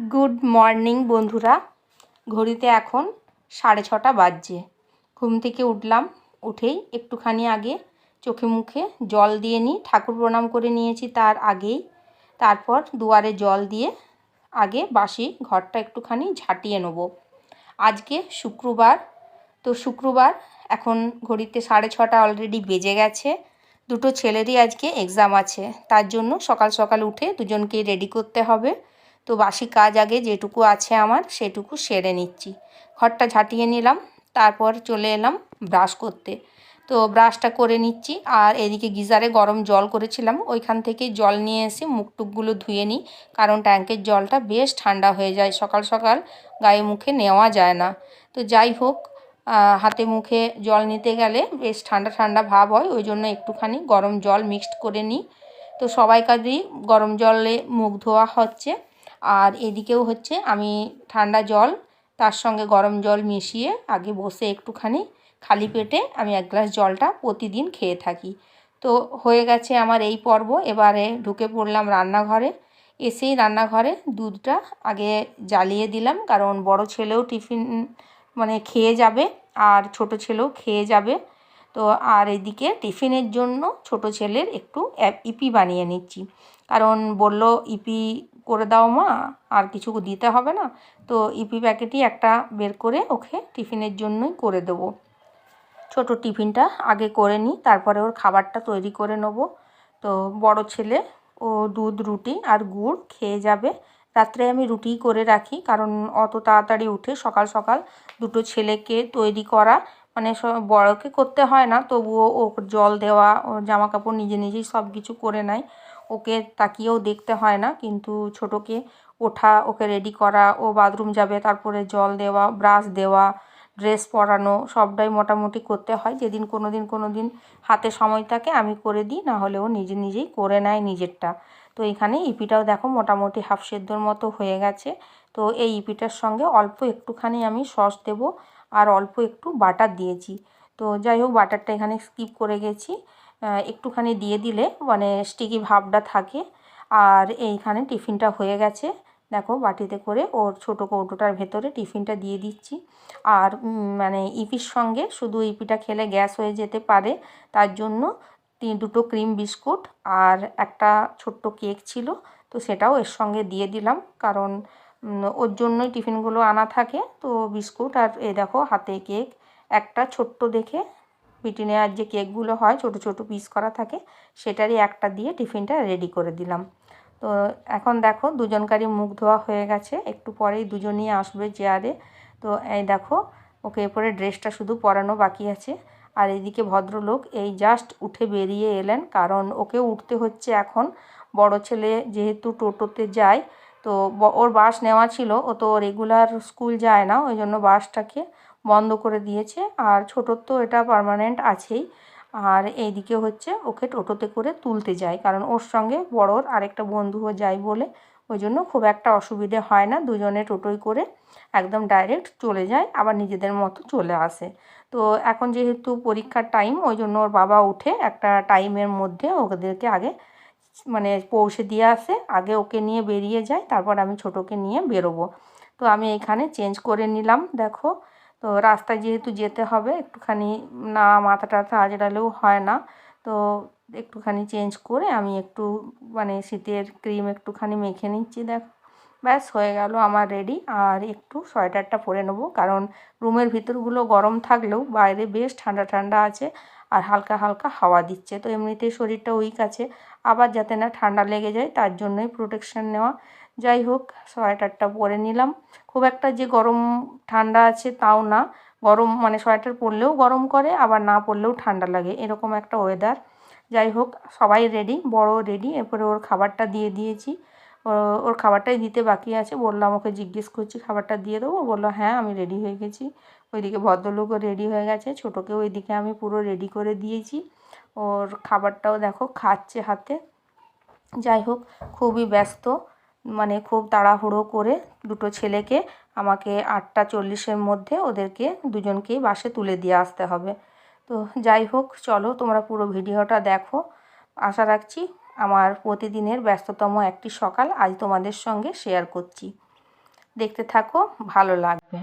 Good morning, বন্ধুরা। ঘড়িতে এখন সাড়ে ছটা বাজছে। ঘুম থেকে উঠলাম, উঠেই একটুখানি আগে চোখে মুখে জল দিয়ে নিই, ঠাকুর প্রণাম করে নিয়েছি তার আগেই। তারপর দুয়ারে জল দিয়ে আগে বাসি ঘরটা একটুখানি ঝাঁটিয়ে নেব। আজকে শুক্রবার, তো শুক্রবার এখন ঘড়িতে সাড়ে ছটা অলরেডি বেজে গেছে। দুটো ছেলেরই আজকে এক্সাম আছে। তার জন্য সকাল সকাল উঠে দুজনকে রেডি করতে হবে। তো বাসি কাজ আগে যেটুকু আছে আমার সেটুকু সেরে নিচ্ছি। ঘরটা ঝাঁটিয়ে নিলাম, তারপর চলে এলাম ব্রাশ করতে। তো ব্রাশটা করে নিচ্ছি আর এদিকে গিজারে গরম জল করেছিলাম, ওইখান থেকে জল নিয়ে এসে মুখ টুকগুলো ধুয়ে নিই, কারণ ট্যাঙ্কের জলটা বেশ ঠান্ডা হয়ে যায়, সকাল সকাল গায়ে মুখে নেওয়া যায় না। তো যাই হোক হাতে মুখে জল নিতে গেলে বেশ ঠান্ডা ঠান্ডা ভাব হয়, ওই জন্য একটুখানি গরম জল মিক্সড করে নিই। তো সবাই কাজেই গরম জলে মুখ ধোয়া হচ্ছে। আর এদিকেও হচ্ছে আমি ঠান্ডা জল, তার সঙ্গে গরম জল মিশিয়ে আগে বসে একটুখানি খালি পেটে আমি এক গ্লাস জলটা প্রতিদিন খেয়ে থাকি। তো হয়ে গেছে আমার এই পর্ব। এবারে ঢুকে পড়লাম রান্নাঘরে। এসেই রান্নাঘরে দুধটা আগে জ্বালিয়ে দিলাম, কারণ বড় ছেলেও টিফিন মানে খেয়ে যাবে আর ছোট ছেলেও খেয়ে যাবে। তো আর এদিকে টিফিনের জন্য ছোট ছেলের একটু ইপি বানিয়ে নিচ্ছি। কারণ বলল ইপি করে দাও মা, আর কিছু দিতে হবে না। তো ইপি প্যাকেটই একটা বের করে ওকে টিফিনের জন্যই করে দেবো। ছোট টিফিনটা আগে করে নিই, তারপরে ওর খাবারটা তৈরি করে নেব। তো বড় ছেলে, ও দুধ, রুটি আর গুড় খেয়ে যাবে। রাত্রে আমি রুটিই করে রাখি, কারণ অত তাড়াতাড়ি উঠে সকাল সকাল দুটো ছেলেকে তৈরি করা মানে বড়কে করতে হয় না, তবুও ও জল দেওয়া, ও জামা কাপড় নিজে নিজেই সব কিছু করে নেয়। ওকে তাকিয়েও দেখতে হয় না, কিন্তু ছোটোকে ওঠা, ওকে রেডি করা, ও বাথরুম যাবে, তারপরে জল দেওয়া ব্রাশ দেওয়া ড্রেস পরানো, সবটাই মোটামুটি করতে হয়। যেদিন কোনো দিন কোনো দিন হাতে সময় থাকে, আমি করে দিই, না হলেও নিজে নিজেই করে নেয় নিজেরটা। তো এখানে ইপিটাও দেখো মোটামুটি হাফ সেদ্ধর মতো হয়ে গেছে। তো এই ইপিটার সঙ্গে অল্প একটুখানি আমি সস দেব, আর অল্প একটু বাটার দিয়েছি। তো যাই হোক, বাটারটা এখানে স্কিপ করে গেছি। একটুখানি দিয়ে দিলে মানে স্টিকি ভাবটা থাকে। আর এইখানে টিফিনটা হয়ে গেছে। দেখো বাটিতে করে ওর ছোটো কৌটোটার ভেতরে টিফিনটা দিয়ে দিচ্ছি। আর মানে ইপির সঙ্গে শুধু ইপিটা খেলে গ্যাস হয়ে যেতে পারে, তার জন্য দুটো ক্রিম বিস্কুট আর একটা ছোট্ট কেক ছিল। তো সেটাও এর সঙ্গে দিয়ে দিলাম। কারণ ওর জন্যই টিফিনগুলো আনা থাকে। তো বিস্কুট আর এ দেখো হাতে কেক। একটা ছোট্ট দেখে ব্রিটানিয়ার যে কেকগুলো হয়, ছোট ছোট পিস করা থাকে, সেটারই একটা দিয়ে টিফিনটা রেডি করে দিলাম। তো এখন দেখো দুজনকারই মুখ ধোয়া হয়ে গেছে, একটু পরেই দুজনই আসবে চেয়ারে তো এই দেখো, ওকে এরপরে ড্রেসটা শুধু পরানো বাকি আছে। আর এদিকে ভদ্রলোক এই জাস্ট উঠে বেরিয়ে এলেন, কারণ ওকে উঠতে হচ্ছে এখন। বড় ছেলে যেহেতু টোটোতে যায়, তো ওর বাস নেওয়া ছিল, ও তো রেগুলার স্কুল যায় না, ওই জন্য বাসটাকে বন্ধ করে দিয়েছে। আর ছোটোর তো এটা পারমানেন্ট আছেই। আর এইদিকে হচ্ছে ওকে টোটোতে করে তুলতে যায়। কারণ ওর সঙ্গে বড়োর আরেকটা বন্ধুও যায় বলে। ওই জন্য খুব একটা অসুবিধে হয় না। দুজনে টোটোই করে একদম ডাইরেক্ট চলে যায়। আবার নিজেদের মতো চলে আসে। তো এখন যেহেতু পরীক্ষার টাইম ওই জন্য ওর বাবা উঠে একটা টাইমের মধ্যে ওদেরকে আগে মানে পৌঁছে দিয়ে আসে। আগে ওকে নিয়ে বেরিয়ে যায়। তারপর আমি ছোটোকে নিয়ে বেরোবো। তো আমি এখানে চেঞ্জ করে নিলাম। দেখো তো রাস্তায় যেহেতু যেতে হবে, একটুখানি না মাথা টাথা আজড়ালেও হয় না। তো একটুখানি চেঞ্জ করে আমি একটু মানে শীতের ক্রিম একটুখানি মেখে নিচ্ছি, দেখ। ব্যাস, হয়ে গেল আমার রেডি আর একটু সোয়েটারটা পরে নেব, কারণ রুমের ভিতরগুলো গরম থাকলেও বাইরে বেশ ঠান্ডা ঠান্ডা আছে আর হালকা হালকা হাওয়া দিচ্ছে। তো এমনিতেই শরীরটা উইক আছে। আবার যাতে না ঠান্ডা লেগে যায়, তার জন্যই প্রোটেকশান নেওয়া। যাই হোক সোয়েটারটা পরে নিলাম। খুব একটা যে গরম ঠান্ডা আছে তাও না। গরম মানে সোয়েটার পরলেও গরম করে, আবার না পরলেও ঠান্ডা লাগে। এরকম একটা ওয়েদার যাই হোক, সবাই রেডি বড় রেডি এরপরে ওর খাবারটা দিয়ে দিয়েছি। ওর খাবারটাই দিতে বাকি আছে। বললাম ওকে জিজ্ঞেস করছি, খাবারটা দিয়ে দেবো? বলল হ্যাঁ আমি রেডি হয়ে গেছি। ওইদিকে ভদ্রলোকও রেডি হয়ে গেছে। ছোটোকে ওইদিকে আমি পুরো রেডি করে দিয়েছি। ওর খাবারটাও দেখো খাচ্ছে হাতে। যাই হোক, খুবই ব্যস্ত। মানে খুব তাড়াহুড়ো করে দুটো ছেলেকে আমাকে আটটা চল্লিশের মধ্যে ওদেরকে দুজনকেই বাসে তুলে দিয়ে আসতে হবে। তো যাই হোক, চলো তোমরা পুরো ভিডিওটা দেখো। আশা রাখছি আমার প্রতিদিনের ব্যস্ততম একটি সকাল আজ তোমাদের সঙ্গে শেয়ার করছি। দেখতে থাকো, ভালো লাগবে।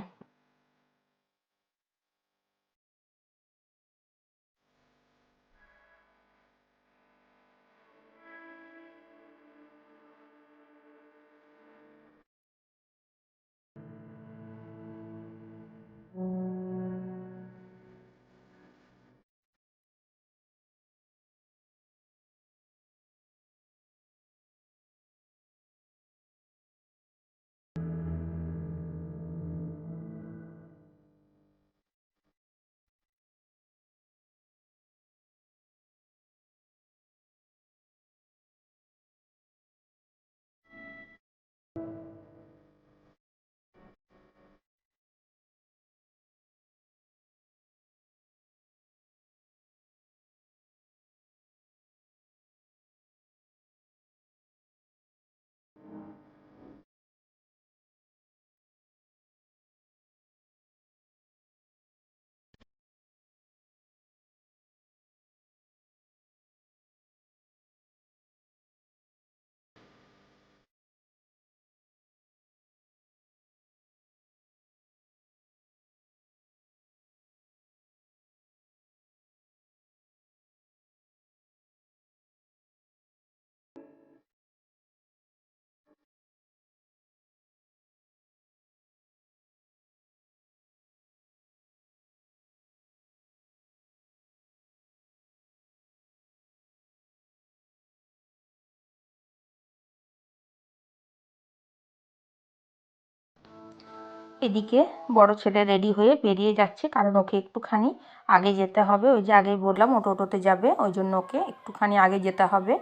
এদিকে বড় ছেলে রেডি হয়ে বেরিয়ে যাচ্ছে, কারণ ওকে একটুখানি আগে যেতে হবে। ওই যে আগেই বললাম ওটো টোটোতে যাবে, ওই জন্য ওকে একটুখানি আগে যেতে হবে।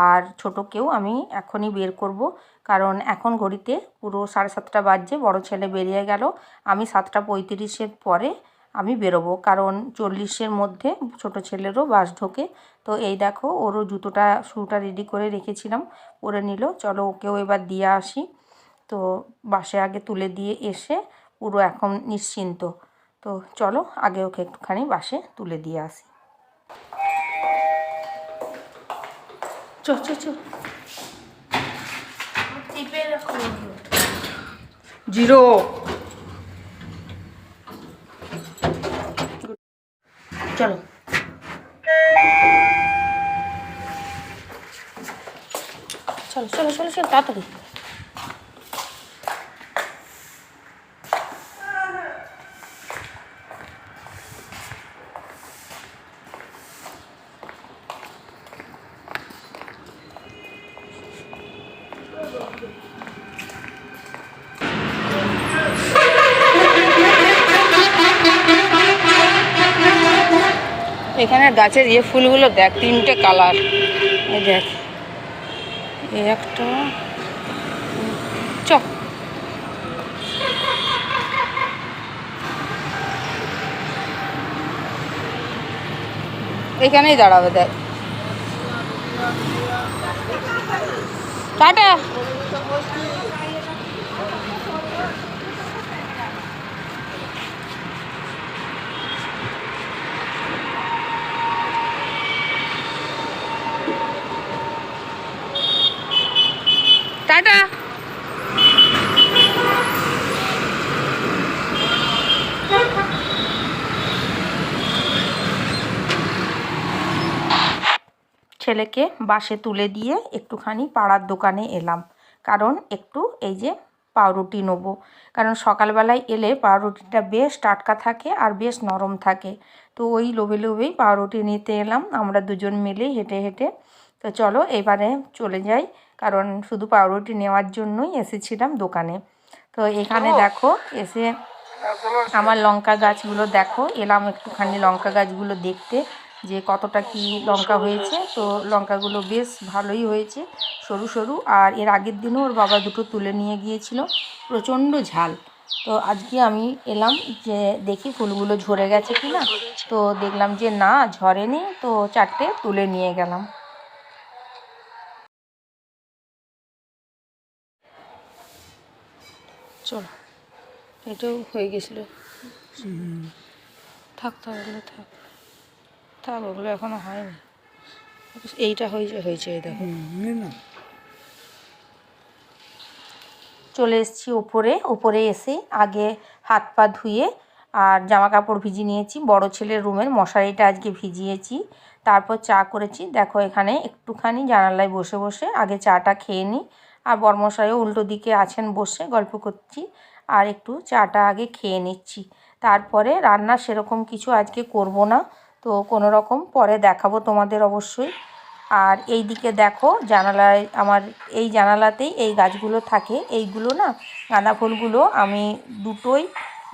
আর ছোটোকেও আমি এখনই বের করব, কারণ এখন ঘড়িতে পুরো সাড়ে সাতটা বাজছে, বড় ছেলে বেরিয়ে গেল। আমি সাতটা পঁয়ত্রিশের পরে আমি বেরোবো, কারণ চল্লিশের মধ্যে ছোট ছেলেরও বাস ঢোকে। তো এই দেখো, ওরও জুতোটা, শুটা রেডি করে রেখেছিলাম, পরে নিল। চলো ওকেও এবার দিয়ে আসি। তো বাসে আগে তুলে দিয়ে এসে পুরো এখন নিশ্চিন্ত। তো চলো আগে ওকে একটুখানি বাসে তুলে দিয়ে আসি। চ চ চ। জিরো। চলো। চলো চলো চলো চলো তাড়াতাড়ি। এখানে গাছের ইয়ে ফুলগুলো দেখ, তিনটে কালার। এই দেখ একটা চ এখানেই দাঁড়াবে, দেখ। টাটা। টাটা। ছেলেকে বাসে তুলে দিয়ে একটুখানি পাড়ার দোকানে এলাম। কারণ একটু এই যে পাউরুটি নেব। কারণ সকালবেলায় এলে পাউরুটিটা বেশ টাটকা থাকে আর বেশ নরম থাকে। তো ওই লোভে লোভেই পাউরুটি নিতে এলাম। আমরা দুজন মিলেই হেঁটে হেঁটে। তো চলো, এবারে চলে যাই কারণ শুধু পাউরুটি নেওয়ার জন্যই এসেছিলাম দোকানে। তো এখানে দেখো এসে আমার লঙ্কা গাছগুলো দেখো। এলাম একটুখানি লঙ্কা গাছগুলো দেখতে যে কতটা কি লঙ্কা হয়েছে। তো লঙ্কাগুলো বেশ ভালোই হয়েছে সরু সরু। আর এর আগের দিনও ওর বাবা দুটো তুলে নিয়ে গিয়েছিল প্রচণ্ড ঝাল। তো আজকে আমি এলাম যে দেখি ফুলগুলো ঝরে গেছে কি না তো দেখলাম যে না ঝরেনি। তো চারটে তুলে নিয়ে গেলাম। চলো এটাও হয়ে গেছিল। থাক থাক ওগুলো থাক। থাক ওগুলো এখনও হয়নি। এইটা হয়েছে হয়েছে এই দেখো। চলে এসেছি ওপরে ওপরে এসে আগে হাত পা ধুয়ে আর জামা কাপড় ভিজিয়ে নিয়েছি। বড় ছেলের রুমের মশারিটা আজকে ভিজিয়েছি। তারপর চা করেছি। দেখো এখানে একটুখানি জানালায় বসে বসে আগে চাটা খেয়ে নিই আর বরমশাইও উল্টো দিকে আছেন বসে গল্প করছি আর একটু চাটা আগে খেয়ে নিচ্ছি। তারপরে রান্না সেরকম কিছু আজকে করব না, তো কোনো রকম পরে দেখাবো তোমাদের অবশ্যই। আর এই দিকে দেখো জানালায় আমার এই জানালাতেই এই গাছগুলো থাকে, এইগুলো না গাঁদা ফুলগুলো আমি দুটোই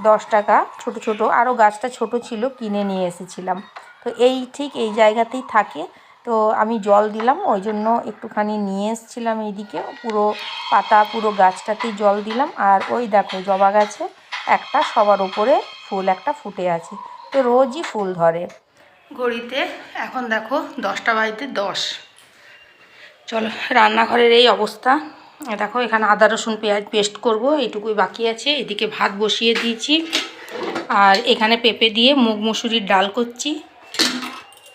দশ টাকা ছোট ছোট, আরও গাছটা ছোট ছিল কিনে নিয়ে এসেছিলাম। তো এই ঠিক এই জায়গাতেই থাকে তো আমি জল দিলাম, ওই জন্য একটুখানি নিয়ে এসেছিলাম এইদিকে। পুরো পাতা, পুরো গাছটাতেই জল দিলাম। আর ওই দেখো, জবা গাছে একটা, সবার উপরে ফুল একটা ফুটে আছে। তো রোজই ফুল ধরে। ঘড়িতে, এখন দেখো, দশটা বাড়িতে দশ। চলো, রান্নাঘরের এই অবস্থা। দেখো, এখানে আদা, রসুন, পেঁয়াজ পেস্ট করব, এইটুকুই বাকি আছে। এদিকে ভাত বসিয়ে দিয়েছি। আর এখানে পেঁপে দিয়ে মুগ মুসুরির ডাল করছি।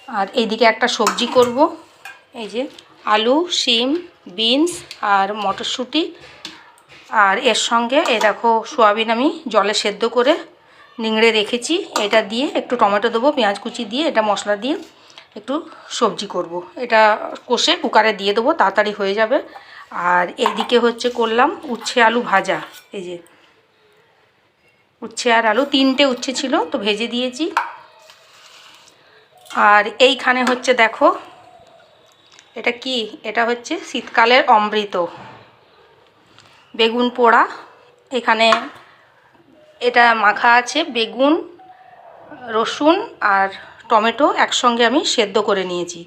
আর এইদিকে একটা সবজি করব। এই যে আলু, শিম, বিনস আর মটরশুঁটি। আর এর সঙ্গে এই দেখো সোয়াবিন আমি জলে সেদ্ধ করে নিংড়ে রেখেছি। এটা দিয়ে একটু টমেটো দেবো, পেঁয়াজ কুচি দিয়ে, এটা মশলা দিয়ে একটু সবজি করব। এটা কষে কুকারে দিয়ে দেবো, তাড়াতাড়ি হয়ে যাবে। আর এইদিকে হচ্ছে করলাম উচ্ছে আলু ভাজা। এই যে উচ্ছে আর আলু তিনটে উচ্ছে ছিল, তো ভেজে দিয়েছি। আর এইখানে হচ্ছে দেখো, এটা কি? এটা হচ্ছে শীতকালের অমৃত। বেগুন পোড়া, এখানে এটা মাখা আছে বেগুন, রসুন আর টমেটো একসঙ্গে আমি সেদ্ধ করে নিয়েছি।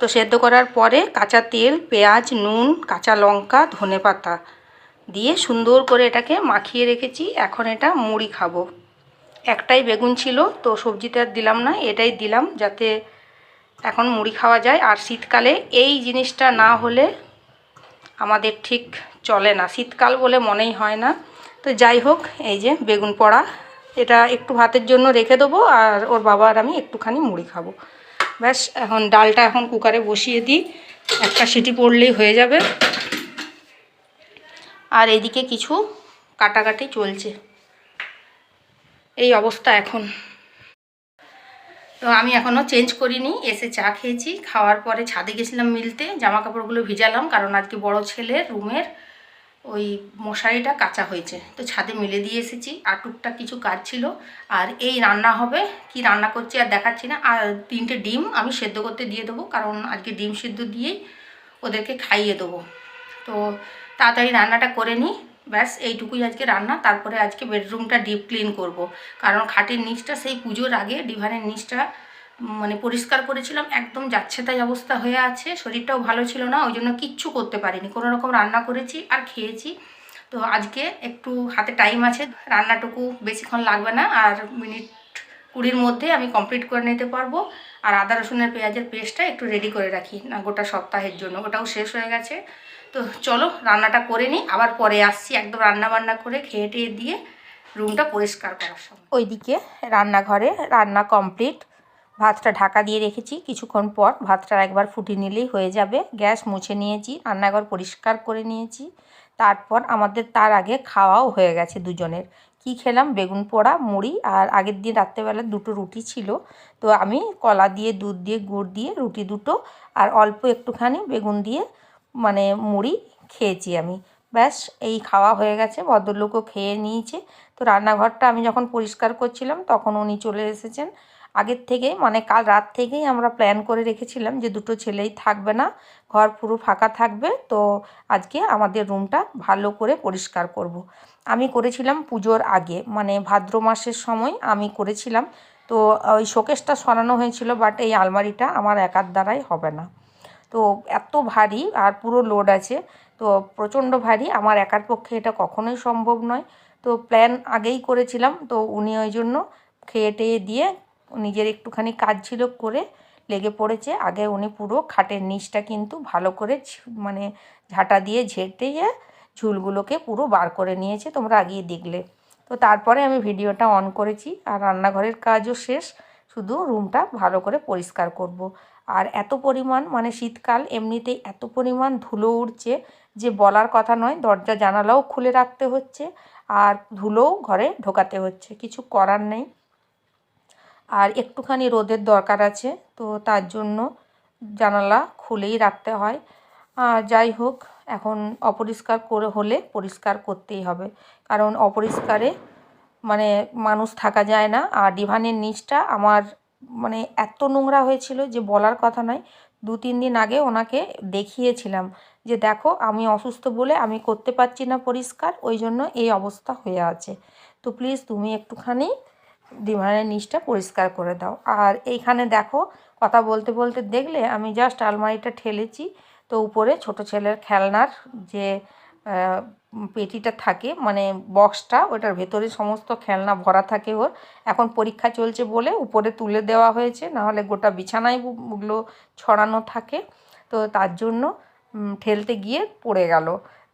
তো সেদ্ধ করার পরে কাঁচা তেল, পেঁয়াজ, নুন, কাঁচা লঙ্কা ধনে পাতা দিয়ে সুন্দর করে এটাকে মাখিয়ে রেখেছি। এখন এটা মুড়ি খাব। একটাই বেগুন ছিল, তো সবজিটা দিলাম না, এটাই দিলাম যাতে এখন মুড়ি খাওয়া যায়। আর শীতকালে এই জিনিসটা না হলে আমাদের ঠিক চলে না। শীতকাল বলে মনেই হয় না। তো যাই হোক, এই যে বেগুন পোড়া, এটা একটু ভাতের জন্য রেখে দেবো, আর ওর বাবা আর আমি একটুখানি মুড়ি খাব। ব্যাস, এখন ডালটা এখন কুকারে বসিয়ে দিই। একটা সিটি পড়লেই হয়ে যাবে। আর এদিকে কিছু কাটাকাটি চলছে। এই অবস্থা এখন। তো আমি এখনও চেঞ্জ করিনি, এসে চা খেয়েছি। খাওয়ার পরে ছাদে গেছিলাম মিলতে জামা কাপড়গুলো ভিজালাম, কারণ আজকে বড় ছেলের রুমের ওই মশারিটা কাঁচা হয়েছে। তো ছাদে মিলে দিয়ে এসেছি, আর টুকটাক কিছু কাজ ছিল। আর এই রান্না হবে, কি রান্না করছি আর দেখাচ্ছি না। আর তিনটে ডিম আমি সেদ্ধ করতে দিয়ে দেবো, কারণ আজকে ডিম সেদ্ধ দিয়েই ওদেরকে খাইয়ে দেবো। তো তাড়াতাড়ি রান্নাটা করে নিই। ব্যাস, এইটুকুই আজকে রান্না। তারপরে আজকে বেডরুমটা ডিপ ক্লিন করব। কারণ খাটের নিচটা, সেই পুজোর আগে ডিভানের নিচটা মানে পরিষ্কার করেছিলাম। একদম যাচ্ছে তাই অবস্থা হয়ে আছে। শরীরটাও ভালো ছিল না, ওই জন্য কিচ্ছু করতে পারিনি। কোনো রকম রান্না করেছি আর খেয়েছি। তো আজকে একটু হাতে টাইম আছে, রান্নাটুকু বেশিক্ষণ লাগবে না। আর মিনিট কুড়ির মধ্যে আমি কমপ্লিট করে নিতে পারব। আর আদা রসুনের পেঁয়াজের পেস্টটা একটু রেডি করে রাখি। না, গোটা সপ্তাহের জন্য। ওটাও শেষ হয়ে গেছে। তো চলো রান্নাটা করে নিই। আবার পরে আসছি একদম রান্না বান্না করে খেয়ে টেয়ে দিয়ে রুমটা পরিষ্কার করার সময়। ওইদিকে রান্নাঘরে রান্না কমপ্লিট। ভাতটা ঢাকা দিয়ে রেখেছি। কিছুক্ষণ পর ভাতটা একবার ফুটিয়ে নিলেই হয়ে যাবে। গ্যাস মুছে নিয়েছি, রান্নাঘর পরিষ্কার করে নিয়েছি। তারপর আমাদের তার আগে খাওয়াও হয়ে গেছে দুজনের। কি খেলাম? বেগুন পোড়া, মুড়ি আর আগের দিন রাত্রেবেলা দুটো রুটি ছিল। তো আমি কলা দিয়ে, দুধ দিয়ে, গুড় দিয়ে, রুটি দুটো আর অল্প একটুখানি বেগুন দিয়ে মানে মুড়ি খেয়েছি আমি। ব্যাস, এই খাওয়া হয়ে গেছে, ভদ্রলোকও খেয়ে নিয়েছে। তো রান্নাঘরটা আমি যখন পরিষ্কার করছিলাম, তখন উনি চলে এসেছেন। আগের থেকে মানে কাল রাত থেকেই আমরা প্ল্যান করে রেখেছিলাম যে দুটো ছেলেই থাকবে না, ঘর পুরো ফাঁকা থাকবে। তো আজকে আমাদের রুমটা ভালো করে পরিষ্কার করব। আমি করেছিলাম পুজোর আগে মানে ভাদ্র মাসের সময় আমি করেছিলাম। তো ওই শোকেসটা সরানো হয়েছিল বাট এই আলমারিটা আমার একার দ্বারাই হবে না। তো এত ভারী আর পুরো লোড আছে। তো প্রচণ্ড ভারী। আমার একার পক্ষে এটা কখনোই সম্ভব নয়। তো প্ল্যান আগেই করেছিলাম। তো উনি ওই জন্য খেয়ে টেয়ে দিয়ে নিজের একটুখানি কাজ ছিল করে লেগে পড়েছে। আগে উনি পুরো খাটের নিচটা কিন্তু ভালো করে মানে ঝাঁটা দিয়ে ঝেঁটিয়ে ঝুলগুলোকে পুরো বার করে নিয়েছে। তোমরা আগেই দেখলে। তো তারপরে আমি ভিডিওটা অন করেছি। আর রান্নাঘরের কাজও শেষ। শুধু রুমটা ভালো করে পরিষ্কার করব। আর এত পরিমাণ মানে শীতকাল এমনিতেই এত পরিমাণ ধুলো উড়ছে যে বলার কথা নয়, দরজা জানালাও খুলে রাখতে হচ্ছে আর ধুলোও ঘরে ঢোকাতে হচ্ছে, কিছু করার নেই। আর একটুখানি রোদের দরকার আছে, তো তার জন্য জানালা খুলেই রাখতে হয়। যাই হোক, এখন অপরিষ্কার করে হলে পরিষ্কার করতেই হবে, কারণ অপরিষ্কারে মানে মানুষ থাকা যায় না। আর ডিভানের নিচটা আমার মানে এত নোংরা হয়েছিল যে বলার কথা নয়। দু তিন দিন আগে ওনাকে দেখিয়েছিলাম যে দেখো, আমি অসুস্থ বলে আমি করতে পারছি না পরিষ্কার, ওই জন্য এই অবস্থা হয়ে আছে। তো প্লিজ তুমি একটুখানি ডিভানের নিচটা পরিষ্কার করে দাও। আর এইখানে দেখো, কথা বলতে বলতে দেখলে আমি জাস্ট আলমারিটা ঠেলেছি। তো উপরে ছোট ছেলের খেলনার যে পেটিটা থাকে মানে বক্সটা ওটার ভেতরে সমস্ত খেলনা ভরা থাকে ওর। এখন পরীক্ষা চলছে বলে উপরে তুলে দেওয়া হয়েছে নাহলে গোটা বিছানায় ওগুলো ছড়ানো থাকে। তো তার জন্য ঠেলতে গিয়ে পড়ে গেল।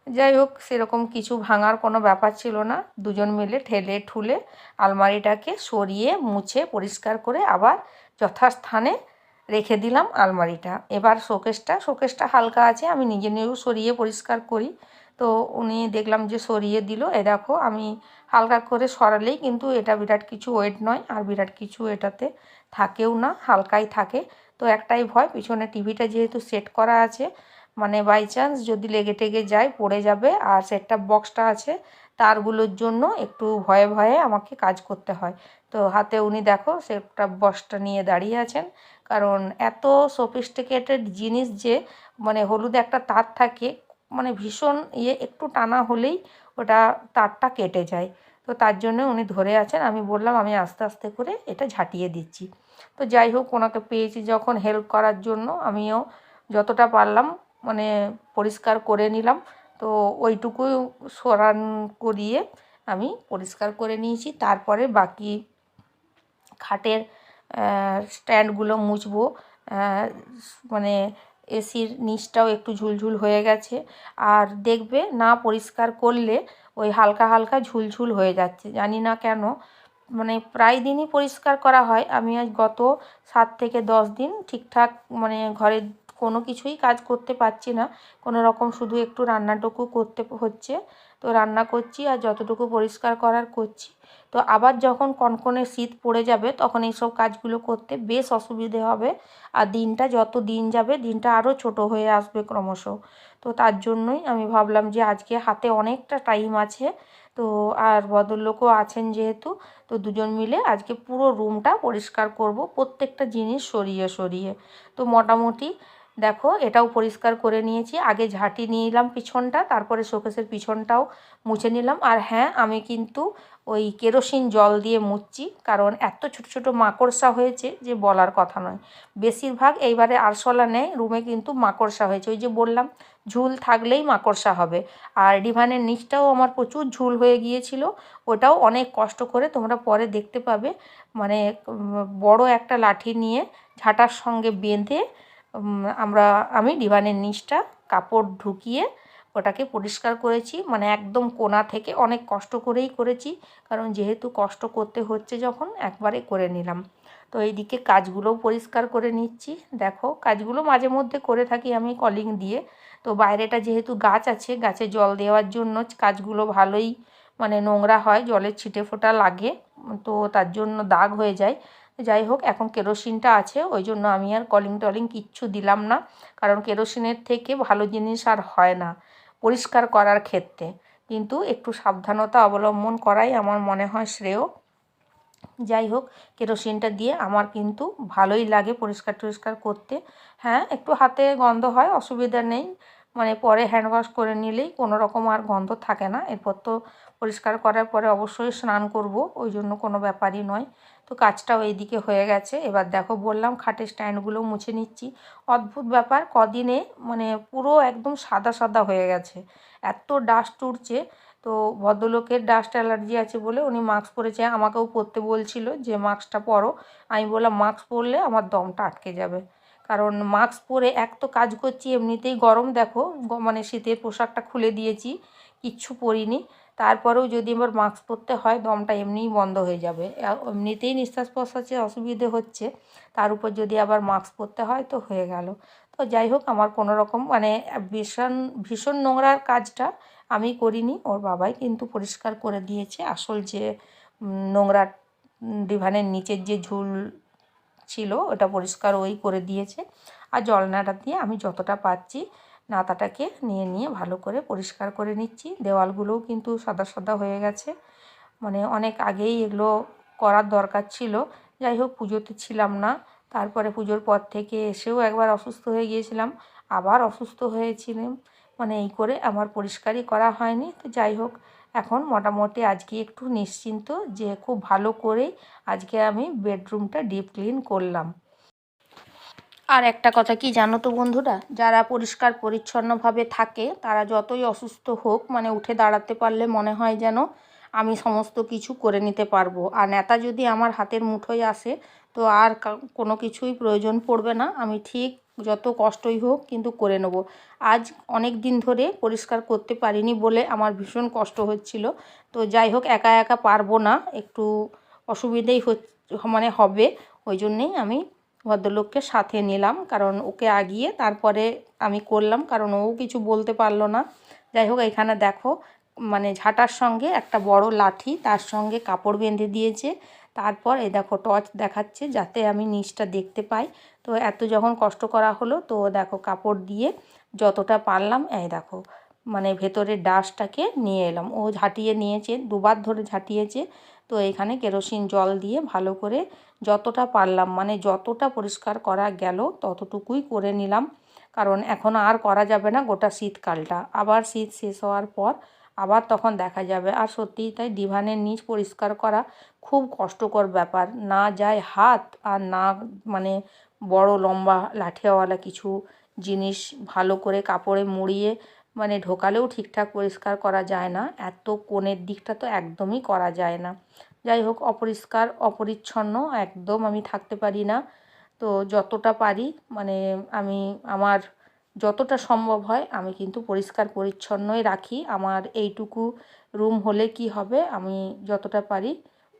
যাই হোক, সেরকম কিছু ভাঙার কোনো ব্যাপার ছিল না। দুজন মিলে ঠেলে ঠুলে আলমারিটাকে সরিয়ে মুছে পরিষ্কার করে আবার যথাস্থানে রেখে দিলাম আলমারিটা। এবার শোকেসটা শোকেসটা হালকা আছে, আমি নিজে নিজেও সরিয়ে পরিষ্কার করি। তো উনি দেখলাম যে সরিয়ে দিল, এ দেখো, আমি হালকা করে সরালেই কিন্তু এটা বিরাট কিছু ওয়েট নয় আর বিরাট কিছু এটাতে থাকেও না, হালকাই থাকে। তো একটাই ভয়, পিছনে টিভিটা যেহেতু সেট করা আছে মানে বাই চান্স যদি লেগে টেগে যায়, পড়ে যাবে আর সেটটা বক্সটা আছে, তারগুলোর জন্য একটু ভয়ে ভয়ে আমাকে কাজ করতে হয়। তো হাতে উনি দেখো সেটটা বক্সটা নিয়ে দাঁড়িয়ে আছেন, কারণ এত সফিস্টিকেটেড জিনিস যে মানে হলুদ একটা তার থাকে মানে ভীষণ ইয়ে একটু টানা হলেই ওটা তারটা কেটে যায়। তো তার জন্য উনি ধরে আছেন। আমি বললাম, আমি আস্তে আস্তে করে এটা ঝাঁটিয়ে দিচ্ছি। তো যাই হোক, ওনাকে পেয়েছি যখন হেল্প করার জন্য। আমিও যতটা পারলাম মানে পরিষ্কার করে নিলাম। তো ওইটুকু সরান করিয়ে আমি পরিষ্কার করে নিয়েছি। তারপরে বাকি খাটের স্ট্যান্ডগুলো মুছবো। মানে এসির নিচটাও একটু ঝুলঝুল হয়ে গেছে। আর দেখবে না পরিষ্কার করলে ওই হালকা হালকা ঝুলঝুল হয়ে যাচ্ছে। জানি না কেন। মানে প্রায় দিনই পরিষ্কার করা হয়। আমি আজ গত সাত থেকে দশ দিন ঠিকঠাক মানে ঘরের কোনো কিছুই কাজ করতে পারছি না। কোনো রকম শুধু একটু রান্নাটুকু করতে হচ্ছে। তো রান্না করছি আর যতটুকু পরিষ্কার করার করছি। তো আবার যখন কনকনে শীত পড়ে যাবে, তখন এইসব কাজগুলো করতে বেশ অসুবিধে হবে। আর দিনটা যত দিন যাবে, দিনটা আরও ছোট হয়ে আসবে ক্রমশ। তো তার জন্যই আমি ভাবলাম যে আজকে হাতে অনেকটা টাইম আছে। তো আর ভদ্রলোকও আছেন যেহেতু, তো দুজন মিলে আজকে পুরো রুমটা পরিষ্কার করব, প্রত্যেকটা জিনিস সরিয়ে সরিয়ে। তো মোটামুটি দেখো, এটাও পরিষ্কার করে নিয়েছি। আগে ঝাঁটি নিলাম পিছনটা, তারপরে শোকেসের পিছনটাও মুছে নিলাম। আর হ্যাঁ আমি কিন্তু ওই কেরোসিন জল দিয়ে মুছছি কারণ এত ছোট ছোট মাকড়সা হয়েছে যে বলার কথা নয়। বেশিরভাগ এইবারে আরশোলা নেয় রুমে কিন্তু মাকড়সা হয়েছে। ওই যে বললাম, ঝুল থাকলেই মাকড়সা হবে। আর ডিভানের নিচটাও আমার প্রচুর ঝুল হয়ে গিয়েছিল। ওটাও অনেক কষ্ট করে তোমরা পরে দেখতে পাবে। মানে বড় একটা লাঠি নিয়ে ঝাঁটার সঙ্গে বেঁধে আমরা, আমি ডিভানের নিচটা কাপড় ঢুকিয়ে ওটাকে পরিষ্কার করেছি। মানে একদম কোনা থেকে অনেক কষ্ট করেই করেছি, কারণ যেহেতু কষ্ট করতে হচ্ছে যখন একবারে করে নিলাম। তো এইদিকে কাজগুলোও পরিষ্কার করে নিচ্ছি। দেখো, কাজগুলো মাঝে মধ্যে করে থাকি আমি কলিং দিয়ে। তো বাইরেটা যেহেতু গাছ আছে, গাছে জল দেওয়ার জন্য কাজগুলো ভালোই মানে নোংরা হয় জলের ছিটে ফোটা লাগে। তো তার জন্য দাগ হয়ে যায়। যাই হোক এখন কেরোসিনটা আছে, ওই জন্য আমি আর কলিং টলিং কিচ্ছু দিলাম না, কারণ কেরোসিনের থেকে ভালো জিনিস আর হয় না পরিষ্কার করার ক্ষেত্রে। কিন্তু একটু সাবধানতা অবলম্বন করাই আমার মনে হয় শ্রেয়। যাই হোক কেরোসিনটা দিয়ে আমার কিন্তু ভালোই লাগে পরিষ্কার টরিষ্কার করতে। হ্যাঁ একটু হাতে গন্ধ হয়, অসুবিধা নেই মানে পরে হ্যান্ড ওয়াশ করে নিলেই কোনো রকম আর গন্ধ থাকে না। এরপর তো পরিষ্কার করার পরে অবশ্যই স্নান করব, ওই জন্য কোনো ব্যাপারই নয়। তো কাজটাও এইদিকে হয়ে গেছে। এবার দেখো বললাম খাটের স্ট্যান্ডগুলো মুছে নিচ্ছি। অদ্ভুত ব্যাপার, কদিনে মানে পুরো একদম সাদা সাদা হয়ে গেছে। এত ডাস্ট উঠছে তো ভদ্রলোকের ডাস্ট অ্যালার্জি আছে বলে উনি মাস্ক পরেছে। আমাকেও পরতে বলছিল যে মাস্কটা পরো। আমি বললাম মাস্ক পরলে আমার দমটা আটকে যাবে। কারণ মাস্ক পরে এক তো কাজ করছি, এমনিতেই গরম। দেখো মানে শীতের পোশাকটা খুলে দিয়েছি, কিচ্ছু পরিনি। তারপরেও যদি আবার মাস্ক পরতে হয়, দমটা এমনিই বন্ধ হয়ে যাবে। এমনিতেই নিঃশ্বাস প্রশ্বাসে অসুবিধে হচ্ছে। তার উপর যদি আবার মাস্ক পরতে হয়, তো হয়ে গেল। তো যাই হোক, আমার কোনো রকম মানে ভীষণ ভীষণ নোংরার কাজটা আমি করিনি। ওর বাবাই কিন্তু পরিষ্কার করে দিয়েছে আসল যে নোংরা ডিভানের নিচের যে ঝুল ছিল, ওটা পরিষ্কার ওই করে দিয়েছে। আর জল নাড়া দিয়ে আমি যতটা পাচ্ছি নাতাটাকে নিয়ে নিয়ে ভালো করে পরিষ্কার করে নিচ্ছি। দেওয়ালগুলোও কিন্তু সাদা সাদা হয়ে গেছে। মানে অনেক আগেই এগুলো করার দরকার ছিল। যাই হোক, পুজোতে ছিলাম না। তারপরে পুজোর পর থেকে এসেও একবার অসুস্থ হয়ে গিয়েছিলাম। আবার অসুস্থ হয়েছিলাম। মানে এই করে আমার পরিষ্কারই করা হয়নি। তো যাই হোক, এখন মোটামুটি আজকে একটু নিশ্চিন্ত যে খুব ভালো করেই আজকে আমি বেডরুমটা ডিপ ক্লিন করলাম। আর একটা কথা কি জানো তো বন্ধুরা? যারা পরিষ্কার পরিচ্ছন্নভাবে থাকে, তারা যতই অসুস্থ হোক মানে উঠে দাঁড়াতে পারলে মনে হয় যেন আমি সমস্ত কিছু করে নিতে পারব। আর নেতা যদি আমার হাতের মুঠোয় আসে, তো আর কোনো কিছুই প্রয়োজন পড়বে না। আমি ঠিক যত কষ্টই হোক কিন্তু করে নেব। আজ অনেক দিন ধরে পরিষ্কার করতে পারিনি বলে আমার ভীষণ কষ্ট হচ্ছিল। তো যাই হোক, একা একা পারব না। একটু অসুবিধেই হচ্ছে মানে হবে। ওই জন্যেই আমি ভদ্রলোককে সাথে নিলাম, কারণ ওকে আগিয়ে তারপরে আমি করলাম, কারণ ও কিছু বলতে পারল না। যাই হোক এখানে দেখো মানে ঝাঁটার সঙ্গে একটা বড় লাঠি, তার সঙ্গে কাপড় বেঁধে দিয়েছে। তারপর এই দেখো, টর্চ দেখাচ্ছে যাতে আমি নিচটা দেখতে পাই। তো এত যখন কষ্ট করা হলো, তো দেখো, কাপড় দিয়ে যতটা পারলাম, এই দেখো মানে ভেতরের ডাস্টটাকে নিয়ে এলাম। ও ঝাঁটিয়ে নিয়েছে, দুবার ধরে ঝাঁটিয়েছে। তো এখানে কেরোসিন জল দিয়ে ভালো করে যতটা পারলাম মানে যতটা পরিষ্কার করা গেল ততটুকুই করে নিলাম। কারণ এখন আর করা যাবে না গোটা শীতকালটা। আবার শীত শেষ হওয়ার পর আবার তখন দেখা যাবে। আর সত্যিই তাই ডিভানের নিচ পরিষ্কার করা খুব কষ্টকর ব্যাপার। না যায় হাত আর না মানে বড় লম্বা লাঠিয়াওয়ালা কিছু জিনিস ভালো করে কাপড়ে মুড়িয়ে মানে ঢোকালেও ঠিকঠাক পরিষ্কার করা যায় না। এত কোণের দিকটা তো একদমই করা যায় না। যাই হোক অপরিষ্কার, অপরিচ্ছন্ন, একদম আমি থাকতে পারি না। তো যতটা পারি মানে আমি, আমার যতটা সম্ভব হয়, আমি কিন্তু পরিষ্কার, পরিচ্ছন্নই রাখি। আমার এইটুকু রুম হলে কি হবে, আমি যতটা পারি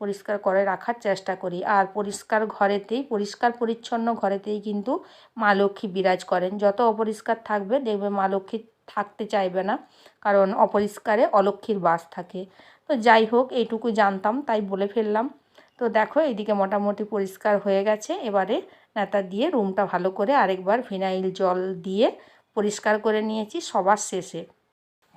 পরিষ্কার করে রাখার চেষ্টা করি। আর পরিষ্কার ঘরেতেই, পরিষ্কার, পরিচ্ছন্ন ঘরেতেই কিন্তু মা লক্ষ্মী বিরাজ করেন। যত অপরিষ্কার থাকবে, দেখবে মা লক্ষ্মী থাকতে চাইবে না, কারণ অপরিষ্কারে অলক্ষ্মীর বাস থাকে। তো যাই হোক, এইটুকু জানতাম, তাই বলে ফেললাম। তো দেখো, এইদিকে মোটামুটি পরিষ্কার হয়ে গেছে। এবারে নেতা দিয়ে রুমটা ভালো করে আরেকবার ফিনাইল জল দিয়ে পরিষ্কার করে নিয়েছি, সবার শেষে।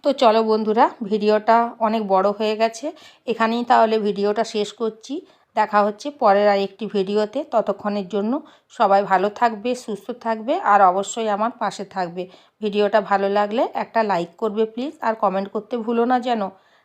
তো চলো বন্ধুরা, ভিডিওটা অনেক বড় হয়ে গেছে। এখানেই তাহলে ভিডিওটা শেষ করছি। দেখা হচ্ছে পরের আর একটি ভিডিওতে। ততক্ষণের জন্য সবাই ভালো থাকবে, সুস্থ থাকবে, আর অবশ্যই আমার পাশে থাকবে। ভিডিওটা ভালো লাগলে একটা লাইক করবে প্লিজ, আর কমেন্ট করতে ভুলো না যেন।